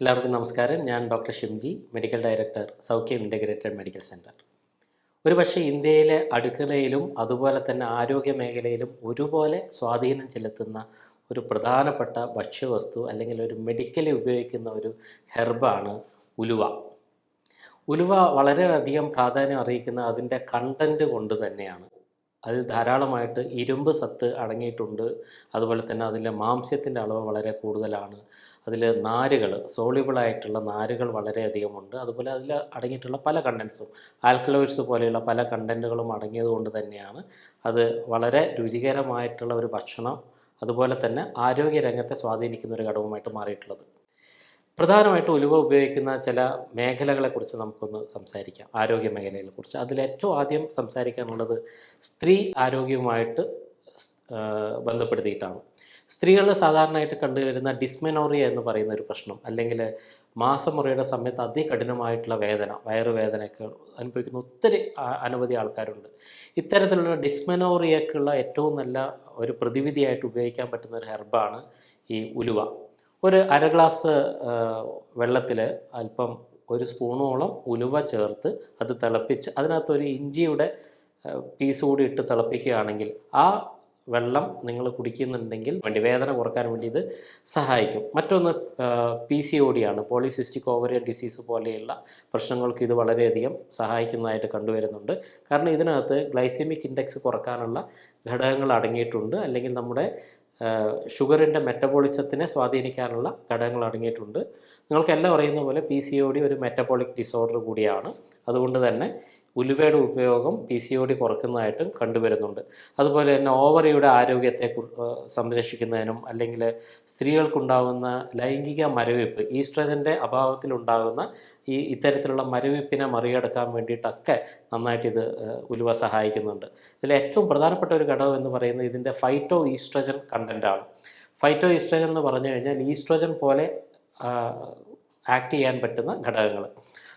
എല്ലാവർക്കും നമസ്കാരം. ഞാൻ doctor Shimji medical director Saukhyam integrated medical centre ഒരു പക്ഷേ ഇന്ത്യയിലെ അടുക്കളയിലും അതുപോലെ തന്നെ ആരോഗ്യ മേഖലയിലും ഒരുപോലെ സ്വാധീനം ചെലുത്തുന്ന ഒരു പ്രധാനപ്പെട്ട ഭക്ഷ്യവസ്തു അല്ലെങ്കിൽ ഒരു മെഡിക്കലി ഉപയോഗിക്കുന്ന ഒരു ഹെർബാണ് ഉലുവ. ഉലുവ വളരെയധികം പ്രാധാന്യം അറിയിക്കുന്ന അതിന്റെ കണ്ടന്റ് കൊണ്ട് തന്നെയാണ്. അതിൽ ധാരാളമായിട്ട് ഇരുമ്പ് സത്ത് അടങ്ങിയിട്ടുണ്ട്. അതുപോലെ തന്നെ അതിലെ മാംസ്യത്തിന്റെ അളവ് വളരെ കൂടുതലാണ്. അതിൽ നാരുകൾ സോളിബിളായിട്ടുള്ള നാരുകൾ വളരെയധികമുണ്ട് അതുപോലെ അതിൽ അടങ്ങിയിട്ടുള്ള പല കണ്ടൻസും ആൽക്കലോയിഡ്സ് പോലെയുള്ള പല കണ്ടന്റുകളും അടങ്ങിയത് കൊണ്ട് തന്നെയാണ് അത് വളരെ രുചികരമായിട്ടുള്ള ഒരു ഭക്ഷണം. അതുപോലെ തന്നെ ആരോഗ്യരംഗത്തെ സ്വാധീനിക്കുന്ന ഒരു ഘടകമായിട്ട് മാറിയിട്ടുള്ളത്. പ്രധാനമായിട്ടും ഉലുവ ഉപയോഗിക്കുന്ന ചില മേഖലകളെക്കുറിച്ച് നമുക്കൊന്ന് സംസാരിക്കാം. ആരോഗ്യ മേഖലകളെക്കുറിച്ച്. ഏറ്റവും ആദ്യം സംസാരിക്കാനുള്ളത് സ്ത്രീ ആരോഗ്യവുമായിട്ട് ബന്ധപ്പെടുത്തിയിട്ടാണ്. സ്ത്രീകൾ സാധാരണയായിട്ട് കണ്ടുവരുന്ന ഡിസ്മെനോറിയ എന്ന് പറയുന്ന ഒരു പ്രശ്നം അല്ലെങ്കിൽ മാസമുറയുടെ സമയത്ത് അതികഠിനമായിട്ടുള്ള വേദന വയറുവേദനയൊക്കെ അനുഭവിക്കുന്ന ഒത്തിരി അനവധി ആൾക്കാരുണ്ട്. ഇത്തരത്തിലുള്ള ഡിസ്മെനോറിയക്കുള്ള ഏറ്റവും നല്ല ഒരു പ്രതിവിധിയായിട്ട് ഉപയോഗിക്കാൻ പറ്റുന്ന ഒരു ഹെർബാണ് ഈ ഉലുവ. ഒരു അര ഗ്ലാസ് വെള്ളത്തിൽ അല്പം ഒരു സ്പൂണോളം ഉലുവ ചേർത്ത് അത് തിളപ്പിച്ച് അതിനകത്ത് ഒരു ഇഞ്ചിയുടെ പീസ് കൂടി ഇട്ട് തിളപ്പിക്കുകയാണെങ്കിൽ ആ വെള്ളം നിങ്ങൾ കുടിക്കുന്നുണ്ടെങ്കിൽ വേണ്ടി വേദന കുറയ്ക്കാൻ വേണ്ടി ഇത് സഹായിക്കും. മറ്റൊന്ന് പി സി ഒ ഡി ആണ്. പോളിസിസ്റ്റിക് ഓവറിയൻ ഡിസീസ് പോലെയുള്ള പ്രശ്നങ്ങൾക്ക് ഇത് വളരെയധികം സഹായിക്കുന്നതായിട്ട് കണ്ടുവരുന്നുണ്ട്. കാരണം ഇതിനകത്ത് ഗ്ലൈസെമിക് ഇൻഡെക്സ് കുറക്കാനുള്ള ഘടകങ്ങൾ അടങ്ങിയിട്ടുണ്ട്. അല്ലെങ്കിൽ നമ്മുടെ ഷുഗറിന്റെ മെറ്റബോളിസത്തിനെ സ്വാധീനിക്കാനുള്ള ഘടകങ്ങൾ അടങ്ങിയിട്ടുണ്ട്. നിങ്ങൾക്കെല്ലാം അറിയുന്ന പോലെ പി സി ഒ ഡി ഒരു മെറ്റബോളിക് ഡിസോർഡർ കൂടിയാണ്. അതുകൊണ്ട് തന്നെ ഉലുവയുടെ ഉപയോഗം പി സി ഒ ഡി കുറയ്ക്കുന്നതായിട്ടും കണ്ടുവരുന്നുണ്ട്. അതുപോലെ തന്നെ ഓവറിയുടെ ആരോഗ്യത്തെ സംരക്ഷിക്കുന്നതിനും അല്ലെങ്കിൽ സ്ത്രീകൾക്കുണ്ടാകുന്ന ലൈംഗിക മരവിപ്പ് ഈസ്ട്രജന്റെ അഭാവത്തിലുണ്ടാകുന്ന ഈ ഇത്തരത്തിലുള്ള മരവിപ്പിനെ മറികടക്കാൻ വേണ്ടിയിട്ടൊക്കെ നന്നായിട്ട് ഇത് ഉലുവ സഹായിക്കുന്നുണ്ട്. ഇതിൽ ഏറ്റവും പ്രധാനപ്പെട്ട ഒരു ഘടകം എന്ന് പറയുന്നത് ഇതിന്റെ ഫൈറ്റോ ഈസ്ട്രജൻ കണ്ടന്റാണ് ഫൈറ്റോ ഈസ്ട്രജൻ എന്ന് പറഞ്ഞു കഴിഞ്ഞാൽ ഈസ്ട്രജൻ പോലെ ആക്ട് ചെയ്യാൻ പറ്റുന്ന ഘടകങ്ങൾ.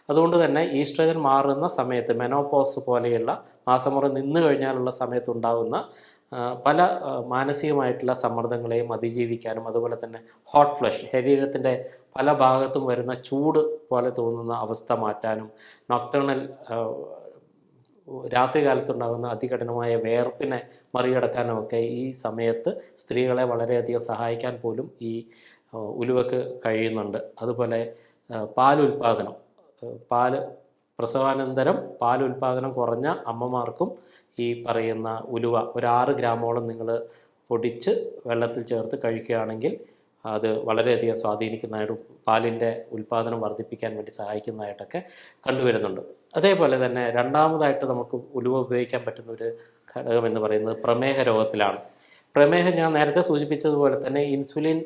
അതുകൊണ്ട് തന്നെ ഈസ്ട്രജൻ മാറുന്ന സമയത്ത് മെനോപോസ് പോലെയുള്ള മാസമുറ നിന്ന് കഴിഞ്ഞാലുള്ള സമയത്തുണ്ടാകുന്ന ഉണ്ടാകുന്ന പല മാനസികമായിട്ടുള്ള സമ്മർദ്ദങ്ങളെയും അതിജീവിക്കാനും അതുപോലെ തന്നെ ഹോട്ട് ഫ്ലഷ് ശരീരത്തിന്റെ പല ഭാഗത്തും വരുന്ന ചൂട് പോലെ തോന്നുന്ന അവസ്ഥ മാറ്റാനും നോക്ടേണൽ രാത്രി കാലത്തുണ്ടാകുന്ന അതികഠിനമായ വേർപ്പിനെ മറികടക്കാനുമൊക്കെ ഈ സമയത്ത് സ്ത്രീകളെ വളരെയധികം സഹായിക്കാൻ പോലും ഈ ഉലുവക്ക് കഴിയുന്നുണ്ട്. അതുപോലെ പാൽ ആ, പാൽ പ്രസവാനന്തരം പാൽ ഉൽപാദനം കുറഞ്ഞ അമ്മമാർക്കും ഈ പറയുന്ന ഉലുവ ഒരു ആറ് ഗ്രാമോളം നിങ്ങൾ പൊടിച്ച് വെള്ളത്തിൽ ചേർത്ത് കഴിക്കുകയാണെങ്കിൽ അത് വളരെയധികം സ്വാധീനിക്കുന്നതായിട്ടും പാലിന്റെ ഉൽപ്പാദനം വർദ്ധിപ്പിക്കാൻ വേണ്ടി സഹായിക്കുന്നതായിട്ടൊക്കെ കണ്ടുവരുന്നുണ്ട്. അതേപോലെ തന്നെ രണ്ടാമതായിട്ട് നമുക്ക് ഉലുവ ഉപയോഗിക്കാൻ പറ്റുന്ന ഒരു ഘടകം എന്ന് പറയുന്നത് പ്രമേഹ രോഗത്തിലാണ്. പ്രമേഹം ഞാൻ നേരത്തെ സൂചിപ്പിച്ചതുപോലെ തന്നെ ഇൻസുലിൻ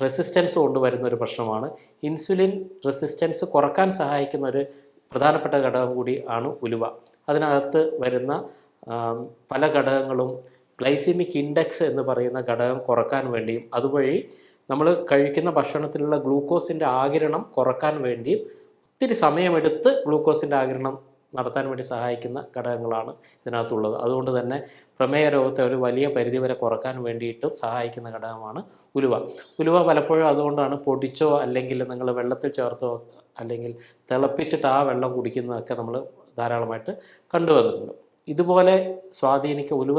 റെസിസ്റ്റൻസ് കൊണ്ടുവരുന്ന ഒരു പ്രശ്നമാണ്. ഇൻസുലിൻ റെസിസ്റ്റൻസ് കുറയ്ക്കാൻ സഹായിക്കുന്ന ഒരു പ്രധാനപ്പെട്ട ഘടകം കൂടി ആണ് ഉലുവ. അതിനകത്ത് വരുന്ന പല ഘടകങ്ങളും ഗ്ലൈസിമിക് ഇൻഡെക്സ് എന്ന് പറയുന്ന ഘടകം കുറയ്ക്കാൻ വേണ്ടിയും അതുവഴി നമ്മൾ കഴിക്കുന്ന ഭക്ഷണത്തിലുള്ള ഗ്ലൂക്കോസിന്റെ ആകിരണം കുറയ്ക്കാൻ വേണ്ടിയും ഒത്തിരി സമയമെടുത്ത് ഗ്ലൂക്കോസിന്റെ ആകിരണം നടത്താൻ വേണ്ടി സഹായിക്കുന്ന ഘടകങ്ങളാണ് ഇതിനകത്തുള്ളത്. അതുകൊണ്ട് തന്നെ പ്രമേയ രോഗത്തെ ഒരു വലിയ പരിധി വരെ കുറയ്ക്കാൻ വേണ്ടിയിട്ടും സഹായിക്കുന്ന ഘടകമാണ് ഉലുവ. ഉലുവ പലപ്പോഴും അതുകൊണ്ടാണ് പൊടിച്ചോ അല്ലെങ്കിൽ നിങ്ങൾ വെള്ളത്തിൽ ചേർത്തോ അല്ലെങ്കിൽ തിളപ്പിച്ചിട്ട് ആ വെള്ളം കുടിക്കുന്നതൊക്കെ നമ്മൾ ധാരാളമായിട്ട് കണ്ടുവന്നിട്ടുണ്ട് ഇതുപോലെ സ്വാധീനിക്ക ഉലുവ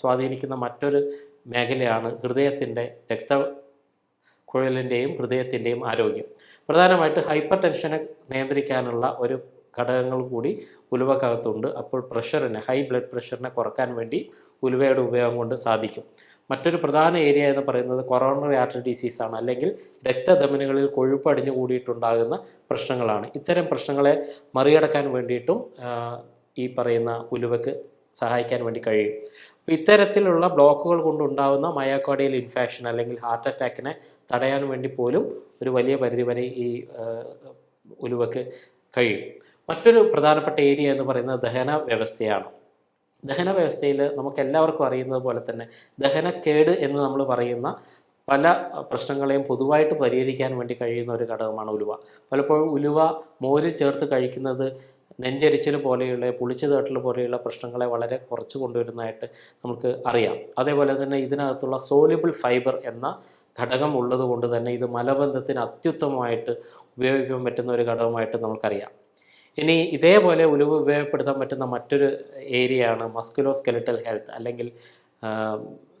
സ്വാധീനിക്കുന്ന മറ്റൊരു മേഖലയാണ് ഹൃദയത്തിന്റെ രക്ത കുഴലിന്റെയും ഹൃദയത്തിന്റെയും ആരോഗ്യം. പ്രധാനമായിട്ട് ഹൈപ്പർ ടെൻഷനെ നിയന്ത്രിക്കാനുള്ള ഒരു ഘടകങ്ങൾ കൂടി ഉലുവക്കകത്തുണ്ട്. അപ്പോൾ പ്രഷറിനെ ഹൈ ബ്ലഡ് പ്രഷറിനെ കുറയ്ക്കാൻ വേണ്ടി ഉലുവയുടെ ഉപയോഗം കൊണ്ട് സാധിക്കും. മറ്റൊരു പ്രധാന ഏരിയ എന്ന് പറയുന്നത് കൊറോണറി ആർട്ടറി ഡിസീസാണ് അല്ലെങ്കിൽ രക്തധമനികളിൽ കൊഴുപ്പ് അടിഞ്ഞു കൂടിയിട്ടുണ്ടാകുന്ന പ്രശ്നങ്ങളാണ്. ഇത്തരം പ്രശ്നങ്ങളെ മറികടക്കാൻ വേണ്ടിയിട്ടും ഈ പറയുന്ന ഉലുവക്ക് സഹായിക്കാൻ വേണ്ടി കഴിയും. അപ്പോൾ ഇത്തരത്തിലുള്ള ബ്ലോക്കുകൾ കൊണ്ടുണ്ടാകുന്ന മയോക്കോഡിയൽ ഇൻഫെക്ഷൻ അല്ലെങ്കിൽ ഹാർട്ട് അറ്റാക്കിനെ തടയാൻ വേണ്ടി പോലും ഒരു വലിയ പരിധി വരെ ഈ ഉലുവക്ക് കഴിയും. മറ്റൊരു പ്രധാനപ്പെട്ട ഏരിയ എന്ന് പറയുന്നത് ദഹന വ്യവസ്ഥയാണ്. ദഹന വ്യവസ്ഥയിൽ നമുക്ക് എല്ലാവർക്കും അറിയുന്നത് പോലെ തന്നെ ദഹനക്കേട് എന്ന് നമ്മൾ പറയുന്ന പല പ്രശ്നങ്ങളെയും പൊതുവായിട്ട് പരിഹരിക്കാൻ വേണ്ടി കഴിയുന്ന ഒരു ഘടകമാണ് ഉലുവ. പലപ്പോഴും ഉലുവ മോരിൽ ചേർത്ത് കഴിക്കുന്നത് നെഞ്ചരിച്ചിൽ പോലെയുള്ള പുളിച്ചു തേട്ടൽ പോലെയുള്ള പ്രശ്നങ്ങളെ വളരെ കുറച്ച് കൊണ്ടുവരുന്നതായിട്ട് നമുക്ക് അറിയാം. അതേപോലെ തന്നെ ഇതിനകത്തുള്ള സോലിബിൾ ഫൈബർ എന്ന ഘടകം ഉള്ളത് കൊണ്ട് തന്നെ ഇത് മലബന്ധത്തിന് അത്യുത്തമമായിട്ട് ഉപയോഗിക്കാൻ പറ്റുന്ന ഒരു ഘടകമായിട്ട് നമുക്കറിയാം. ഇനി ഇതേപോലെ ഉലുവ് ഉപയോഗപ്പെടുത്താൻ പറ്റുന്ന മറ്റൊരു ഏരിയയാണ് മസ്കുലോ സ്കെലിറ്റൽ ഹെൽത്ത് അല്ലെങ്കിൽ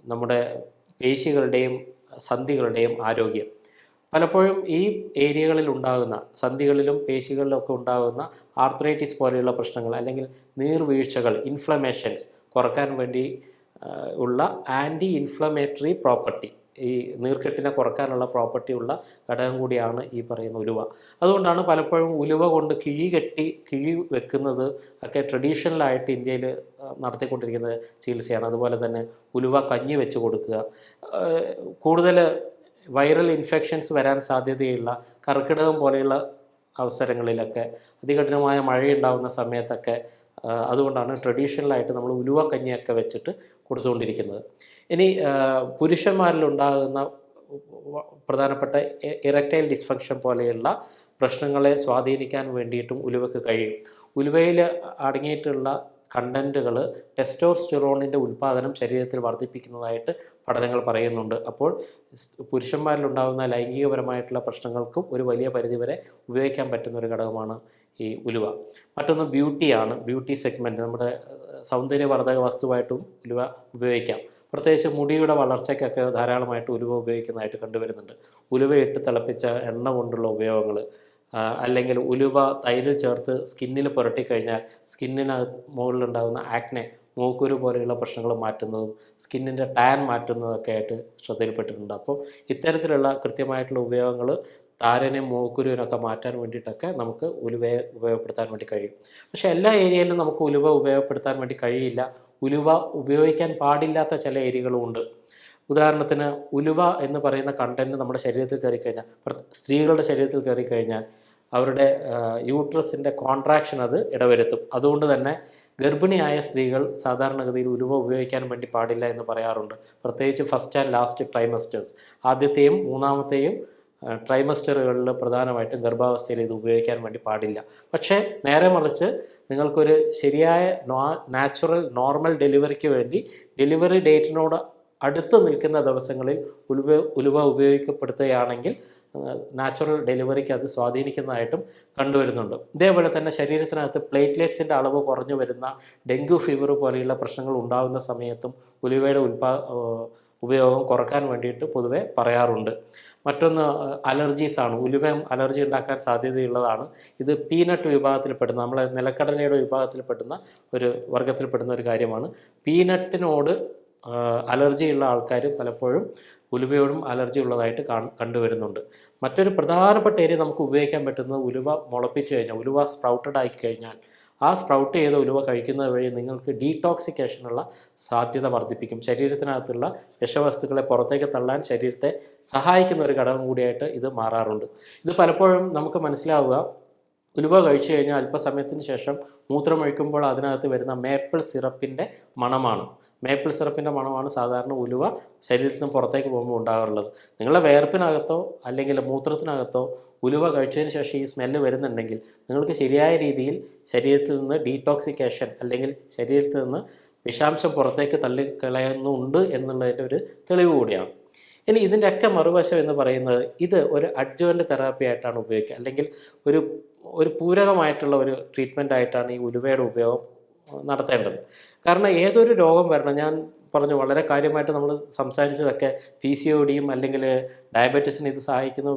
നമ്മുടെ പേശികളുടെയും സന്ധികളുടെയും ആരോഗ്യം. പലപ്പോഴും ഈ ഏരിയകളിൽ ഉണ്ടാകുന്ന സന്ധികളിലും പേശികളിലും ഒക്കെ ഉണ്ടാകുന്ന ആർത്രൈറ്റിസ് പോലെയുള്ള പ്രശ്നങ്ങൾ അല്ലെങ്കിൽ നീർവീഴ്ചകൾ ഇൻഫ്ലമേഷൻസ് കുറയ്ക്കാൻ വേണ്ടി ഉള്ള ആന്റി ഇൻഫ്ലമേറ്ററി പ്രോപ്പർട്ടി ഈ നീർക്കെട്ടിനെ കുറക്കാനുള്ള പ്രോപ്പർട്ടി ഉള്ള ഘടകം കൂടിയാണ് ഈ പറയുന്ന ഉലുവ. അതുകൊണ്ടാണ് പലപ്പോഴും ഉലുവ കൊണ്ട് കിഴി കെട്ടി കിഴി വെക്കുന്നത് ഒക്കെ ട്രഡീഷണലായിട്ട് ഇന്ത്യയിൽ നടത്തിക്കൊണ്ടിരിക്കുന്ന ചികിത്സയാണ്. അതുപോലെ തന്നെ ഉലുവ കഞ്ഞി വെച്ച് കൊടുക്കുക. കൂടുതൽ വൈറൽ ഇൻഫെക്ഷൻസ് വരാൻ സാധ്യതയുള്ള കർക്കിടകം പോലെയുള്ള അവസരങ്ങളിലൊക്കെ അതികഠിനമായ മഴയുണ്ടാകുന്ന സമയത്തൊക്കെ അതുകൊണ്ടാണ് ട്രഡീഷണലായിട്ട് നമ്മൾ ഉലുവ കഞ്ഞിയൊക്കെ വെച്ചിട്ട് കൊടുത്തുകൊണ്ടിരിക്കുന്നത്. ഇനി പുരുഷന്മാരിലുണ്ടാകുന്ന പ്രധാനപ്പെട്ട ഇറക്റ്റൈൽ ഡിസ്ഫങ്ഷൻ പോലെയുള്ള പ്രശ്നങ്ങളെ സ്വാധീനിക്കാൻ വേണ്ടിയിട്ടും ഉലുവയ്ക്ക് കഴിയും. ഉലുവയിൽ അടങ്ങിയിട്ടുള്ള കണ്ടന്റുകൾ ടെസ്റ്റോസ്റ്റിറോണിന്റെ ഉൽപ്പാദനം ശരീരത്തിൽ വർദ്ധിപ്പിക്കുന്നതായിട്ട് പഠനങ്ങൾ പറയുന്നുണ്ട്. അപ്പോൾ പുരുഷന്മാരിലുണ്ടാകുന്ന ലൈംഗികപരമായിട്ടുള്ള പ്രശ്നങ്ങൾക്കും ഒരു വലിയ പരിധിവരെ ഉപയോഗിക്കാൻ പറ്റുന്ന ഒരു ഘടകമാണ് ഈ ഉലുവ. മറ്റൊന്ന് ബ്യൂട്ടിയാണ് ബ്യൂട്ടി സെഗ്മെന്റ് നമ്മുടെ സൗന്ദര്യവർദ്ധക വസ്തുവായിട്ടും ഉലുവ ഉപയോഗിക്കാം. പ്രത്യേകിച്ച് മുടിയുടെ വളർച്ചയ്ക്കൊക്കെ ധാരാളമായിട്ട് ഉലുവ ഉപയോഗിക്കുന്നതായിട്ട് കണ്ടുവരുന്നുണ്ട്. ഉലുവയിട്ട് തിളപ്പിച്ച എണ്ണ കൊണ്ടുള്ള ഉപയോഗങ്ങൾ അല്ലെങ്കിൽ ഉലുവ തൈരിൽ ചേർത്ത് സ്കിന്നിൽ പുരട്ടിക്കഴിഞ്ഞാൽ സ്കിന്നിന് മുകളിലുണ്ടാകുന്ന ആക്നെ മൂക്കുരു പോലെയുള്ള പ്രശ്നങ്ങൾ മാറ്റുന്നതും സ്കിന്നിന്റെ ടാൻ മാറ്റുന്നതൊക്കെ ആയിട്ട് ശ്രദ്ധയിൽപ്പെട്ടിട്ടുണ്ട്. അപ്പോൾ ഇത്തരത്തിലുള്ള കൃത്യമായിട്ടുള്ള ഉപയോഗങ്ങൾ താരനെയും മൂക്കുരുവിനൊക്കെ മാറ്റാൻ വേണ്ടിയിട്ടൊക്കെ നമുക്ക് ഉലുവയെ ഉപയോഗപ്പെടുത്താൻ വേണ്ടി കഴിയും. പക്ഷേ എല്ലാ ഏരിയയിലും നമുക്ക് ഉലുവ ഉപയോഗപ്പെടുത്താൻ വേണ്ടി കഴിയില്ല. ഉലുവ ഉപയോഗിക്കാൻ പാടില്ലാത്ത ചില ഏരിയകളും ഉണ്ട് ഉദാഹരണത്തിന് ഉലുവ എന്ന് പറയുന്ന കണ്ടന്റ് നമ്മുടെ ശരീരത്തിൽ കയറി കഴിഞ്ഞാൽ സ്ത്രീകളുടെ ശരീരത്തിൽ കയറി കഴിഞ്ഞാൽ അവരുടെ യൂട്രസിന്റെ കോൺട്രാക്ഷൻ അത് ഇടവരുത്തും. അതുകൊണ്ട് തന്നെ ഗർഭിണിയായ സ്ത്രീകൾ സാധാരണഗതിയിൽ ഉലുവ ഉപയോഗിക്കാൻ വേണ്ടി പാടില്ല എന്ന് പറയാറുണ്ട്. പ്രത്യേകിച്ച് ഫസ്റ്റ് ആൻഡ് ലാസ്റ്റ് ട്രൈമസ്റ്റേഴ്സ് ആദ്യത്തെയും മൂന്നാമത്തെയും ട്രൈമസ്റ്ററുകളിൽ പ്രധാനമായിട്ടും ഗർഭാവസ്ഥയിൽ ഇത് ഉപയോഗിക്കാൻ വേണ്ടി പാടില്ല. പക്ഷേ നേരെ മറിച്ച് നിങ്ങൾക്കൊരു ശരിയായ നാച്ചുറൽ നോർമൽ ഡെലിവറിക്ക് വേണ്ടി ഡെലിവറി ഡേറ്റിനോട് അടുത്ത് നിൽക്കുന്ന ദിവസങ്ങളിൽ ഉലുവ ഉലുവ ഉപയോഗിക്കപ്പെടുത്തുകയാണെങ്കിൽ നാച്ചുറൽ ഡെലിവറിക്ക് അത് സ്വാധീനിക്കുന്നതായിട്ടും കണ്ടുവരുന്നുണ്ട്. ഇതേപോലെ തന്നെ ശരീരത്തിനകത്ത് പ്ലേറ്റ്ലെറ്റ്സിന്റെ അളവ് കുറഞ്ഞു വരുന്ന ഡെങ്കു ഫീവർ പോലെയുള്ള പ്രശ്നങ്ങൾ ഉണ്ടാകുന്ന സമയത്തും ഉലുവയുടെ ഉൽപാ ഉപയോഗം കുറയ്ക്കാൻ വേണ്ടിയിട്ട് പൊതുവെ പറയാറുണ്ട്. മറ്റൊന്ന് അലർജീസ് ആണ്. ഉലുവയും അലർജി ഉണ്ടാക്കാൻ സാധ്യതയുള്ളതാണ്. ഇത് പീനട്ട് വിഭാഗത്തിൽപ്പെടുന്ന നമ്മളെ നിലക്കടലയുടെ വിഭാഗത്തിൽപ്പെടുന്ന ഒരു വർഗത്തിൽപ്പെടുന്ന ഒരു കാര്യമാണ്. പീനട്ടിനോട് അലർജിയുള്ള ആൾക്കാർ പലപ്പോഴും ഉലുവയോടും അലർജി ഉള്ളതായിട്ട് കാണ് കണ്ടുവരുന്നുണ്ട്. മറ്റൊരു പ്രധാനപ്പെട്ട ഏരിയ നമുക്ക് ഉപയോഗിക്കാൻ പറ്റുന്നത് ഉലുവ മുളപ്പിച്ച് കഴിഞ്ഞാൽ ഉലുവ സ്പ്രൗട്ടഡ് ആയി കഴിഞ്ഞാൽ ആ സ്പ്രൗട്ട് ചെയ്ത ഉലുവ കഴിക്കുന്നത് വഴി നിങ്ങൾക്ക് ഡീടോക്സിക്കേഷനുള്ള സാധ്യത വർദ്ധിപ്പിക്കും. ശരീരത്തിനകത്തുള്ള വിഷവസ്തുക്കളെ പുറത്തേക്ക് തള്ളാൻ ശരീരത്തെ സഹായിക്കുന്ന ഒരു ഘടകം കൂടിയായിട്ട് ഇത് മാറാറുണ്ട്. ഇത് പലപ്പോഴും നമുക്ക് മനസ്സിലാവുക ഉലുവ കഴിച്ചു കഴിഞ്ഞാൽ അല്പസമയത്തിന് ശേഷം മൂത്രമൊഴിക്കുമ്പോൾ അതിനകത്ത് വരുന്ന മേപ്പിൾ സിറപ്പിന്റെ മണമാണ്. മേപ്പിൾ സിറപ്പിന്റെ മണമാണ് സാധാരണ ഉലുവ ശരീരത്തിൽ നിന്ന് പുറത്തേക്ക് പോകുമ്പോൾ ഉണ്ടാകാറുള്ളത്. നിങ്ങളുടെ വേർപ്പിനകത്തോ അല്ലെങ്കിൽ മൂത്രത്തിനകത്തോ ഉലുവ കഴിച്ചതിന് ശേഷം ഈ സ്മെല്ല് വരുന്നുണ്ടെങ്കിൽ നിങ്ങൾക്ക് ശരിയായ രീതിയിൽ ശരീരത്തിൽ നിന്ന് ഡീടോക്സിക്കേഷൻ അല്ലെങ്കിൽ ശരീരത്തിൽ നിന്ന് വിഷാംശം പുറത്തേക്ക് തള്ളിക്കളയുന്നുണ്ട് എന്നുള്ളതിന്റെ ഒരു തെളിവ് കൂടിയാണ്. ഇനി ഇതിന്റെയൊക്കെ മറുവശം എന്ന് പറയുന്നത് ഇത് ഒരു അഡ്ജുവന്റ് തെറാപ്പി ആയിട്ടാണ് ഉപയോഗിക്കുക. അല്ലെങ്കിൽ ഒരു ഒരു പൂരകമായിട്ടുള്ള ഒരു ട്രീറ്റ്മെന്റ് ആയിട്ടാണ് ഈ ഉലുവയുടെ ഉപയോഗം നടത്തേണ്ടത്. കാരണം ഏതൊരു രോഗം വരണം ഞാൻ പറഞ്ഞു വളരെ കാര്യമായിട്ട് നമ്മൾ സംസാരിച്ചതൊക്കെ പി സി ഒ ഡിയും അല്ലെങ്കിൽ ഡയബറ്റീസിന് ഇത് സഹായിക്കുന്ന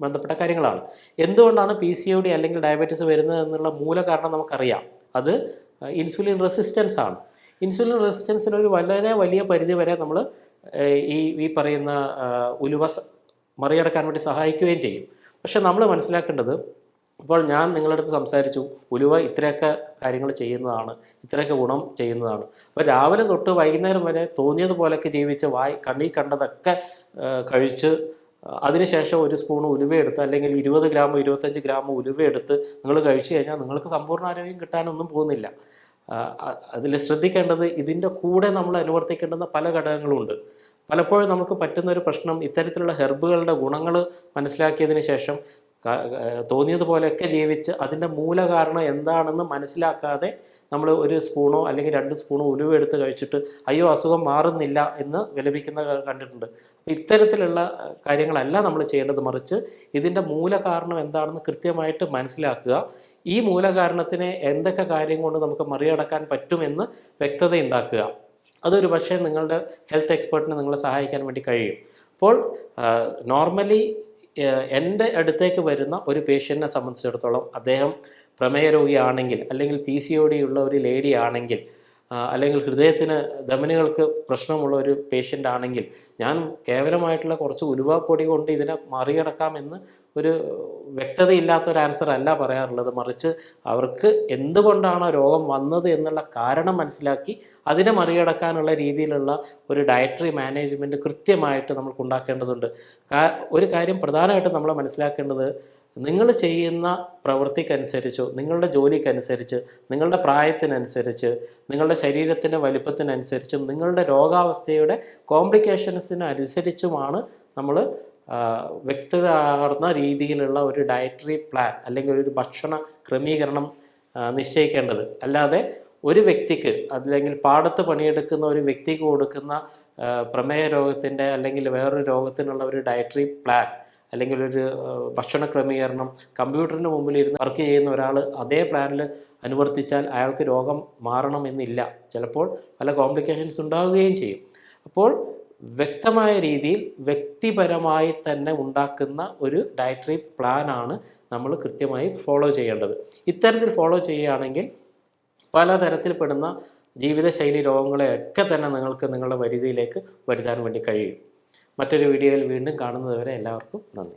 ബന്ധപ്പെട്ട കാര്യങ്ങളാണ്. എന്തുകൊണ്ടാണ് പി സി ഒ ഡി അല്ലെങ്കിൽ ഡയബറ്റീസ് വരുന്നത് എന്നുള്ള മൂല കാരണം നമുക്കറിയാം. അത് ഇൻസുലിൻ റെസിസ്റ്റൻസ് ആണ്. ഇൻസുലിൻ റെസിസ്റ്റൻസിന് ഒരു വളരെ വലിയ പരിധി വരെ നമ്മൾ ഈ ഈ പറയുന്ന ഉലുവ മറികടക്കാൻ വേണ്ടി സഹായിക്കുകയും ചെയ്യും. പക്ഷെ നമ്മൾ മനസ്സിലാക്കേണ്ടത് ഇപ്പോൾ ഞാൻ നിങ്ങളുടെ അടുത്ത് സംസാരിച്ചു ഉലുവ ഇത്രയൊക്കെ കാര്യങ്ങൾ ചെയ്യുന്നതാണ് ഇത്രയൊക്കെ ഗുണം ചെയ്യുന്നതാണ്. അപ്പോൾ രാവിലെ തൊട്ട് വൈകുന്നേരം വരെ തോന്നിയതുപോലെയൊക്കെ ജീവിച്ച് വായി കണ്ണി കണ്ടതൊക്കെ കഴിച്ച് അതിനുശേഷം ഒരു സ്പൂൺ ഉലുവ എടുത്ത് അല്ലെങ്കിൽ ഇരുപത് ഗ്രാം ഇരുപത്തഞ്ച് ഗ്രാം ഉലുവ എടുത്ത് നിങ്ങൾ കഴിച്ചു കഴിഞ്ഞാൽ നിങ്ങൾക്ക് സമ്പൂർണ ആരോഗ്യം കിട്ടാനൊന്നും പോകുന്നില്ല. അതിൽ ശ്രദ്ധിക്കേണ്ടത് ഇതിന്റെ കൂടെ നമ്മൾ അനുവർത്തിക്കേണ്ടുന്ന പല ഘടകങ്ങളുമുണ്ട് പലപ്പോഴും നമുക്ക് പറ്റുന്ന ഒരു പ്രശ്നം ഇത്തരത്തിലുള്ള ഹെർബുകളുടെ ഗുണങ്ങൾ മനസ്സിലാക്കിയതിന് ശേഷം തോന്നിയതുപോലെയൊക്കെ ജീവിച്ച് അതിന്റെ മൂലകാരണം എന്താണെന്ന് മനസ്സിലാക്കാതെ നമ്മൾ ഒരു സ്പൂണോ അല്ലെങ്കിൽ രണ്ട് സ്പൂണോ ഉലുവ എടുത്ത് കഴിച്ചിട്ട് അയ്യോ അസുഖം മാറുന്നില്ല എന്ന് വിലപിക്കുന്ന കണ്ടിട്ടുണ്ട്. അപ്പോൾ ഇത്തരത്തിലുള്ള കാര്യങ്ങളല്ല നമ്മൾ ചെയ്യേണ്ടത്. മറിച്ച് ഇതിന്റെ മൂലകാരണം എന്താണെന്ന് കൃത്യമായിട്ട് മനസ്സിലാക്കുക. ഈ മൂലകാരണത്തിനെ എന്തൊക്കെ കാര്യം കൊണ്ട് നമുക്ക് മറികടക്കാൻ പറ്റുമെന്ന് വ്യക്തത ഉണ്ടാക്കുക അതൊരു പക്ഷേ നിങ്ങളുടെ ഹെൽത്ത് എക്സ്പേർട്ടിനെ നിങ്ങളെ സഹായിക്കാൻ വേണ്ടി കഴിയും. അപ്പോൾ നോർമലി എന്റെ അടുത്തേക്ക് വരുന്ന ഒരു പേഷ്യന്റിനെ സംബന്ധിച്ചിടത്തോളം അദ്ദേഹം പ്രമേയ രോഗിയാണെങ്കിൽ അല്ലെങ്കിൽ പി സി ഒ ഡി ഉള്ള ഒരു ലേഡി ആണെങ്കിൽ അല്ലെങ്കിൽ ഹൃദയത്തിന് ധമനികൾക്ക് പ്രശ്നമുള്ള ഒരു പേഷ്യന്റ് ആണെങ്കിൽ ഞാൻ കേവലമായിട്ടുള്ള കുറച്ച് ഉലുവാപ്പൊടി കൊണ്ട് ഇതിനെ മറികടക്കാമെന്ന് ഒരു വ്യക്തതയില്ലാത്ത ഒരു ആൻസർ അല്ല പറയാറുള്ളത്. മറിച്ച് അവർക്ക് എന്തുകൊണ്ടാണ് രോഗം വന്നത് എന്നുള്ള കാരണം മനസ്സിലാക്കി അതിനെ മറികടക്കാനുള്ള രീതിയിലുള്ള ഒരു ഡയറ്ററി മാനേജ്മെന്റ് കൃത്യമായിട്ട് നമുക്ക് ഉണ്ടാക്കേണ്ടതുണ്ട്. ഒരു കാര്യം പ്രധാനമായിട്ടും നമ്മൾ മനസ്സിലാക്കേണ്ടത് നിങ്ങൾ ചെയ്യുന്ന പ്രവൃത്തിക്കനുസരിച്ചോ നിങ്ങളുടെ ജോലിക്കനുസരിച്ച് നിങ്ങളുടെ പ്രായത്തിനനുസരിച്ച് നിങ്ങളുടെ ശരീരത്തിന്റെ വലിപ്പത്തിനനുസരിച്ചും നിങ്ങളുടെ രോഗാവസ്ഥയുടെ കോംപ്ലിക്കേഷൻസിനനുസരിച്ചുമാണ് നമ്മൾ വ്യക്തമാർന്ന രീതിയിലുള്ള ഒരു ഡയറ്ററി പ്ലാൻ അല്ലെങ്കിൽ ഒരു ഭക്ഷണ ക്രമീകരണം നിശ്ചയിക്കേണ്ടത്. അല്ലാതെ ഒരു വ്യക്തിക്ക് അല്ലെങ്കിൽ പാടത്ത് പണിയെടുക്കുന്ന ഒരു വ്യക്തിക്ക് കൊടുക്കുന്ന പ്രമേയ രോഗത്തിന്റെ അല്ലെങ്കിൽ വേറൊരു രോഗത്തിനുള്ള ഒരു ഡയറ്ററി പ്ലാൻ അല്ലെങ്കിൽ ഒരു ഭക്ഷണ ക്രമീകരണം കമ്പ്യൂട്ടറിന്റെ മുമ്പിൽ ഇരുന്ന് വർക്ക് ചെയ്യുന്ന ഒരാൾ അതേ പ്ലാനിൽ അനുവർത്തിച്ചാൽ അയാൾക്ക് രോഗം മാറണമെന്നില്ല. ചിലപ്പോൾ പല കോംപ്ലിക്കേഷൻസ് ഉണ്ടാവുകയും ചെയ്യും. അപ്പോൾ വ്യക്തമായ രീതിയിൽ വ്യക്തിപരമായി തന്നെ ഉണ്ടാക്കുന്ന ഒരു ഡയറ്ററി പ്ലാനാണ് നമ്മൾ കൃത്യമായി ഫോളോ ചെയ്യേണ്ടത്. ഇത്തരത്തിൽ ഫോളോ ചെയ്യുകയാണെങ്കിൽ പലതരത്തിൽപ്പെടുന്ന ജീവിതശൈലി രോഗങ്ങളെയൊക്കെ തന്നെ നിങ്ങൾക്ക് നിങ്ങളുടെ പരിധിയിലേക്ക് വരുത്താൻ വേണ്ടി കഴിയും. മറ്റൊരു വീഡിയോയിൽ വീണ്ടും കാണുന്നതുവരെ എല്ലാവർക്കും നന്ദി.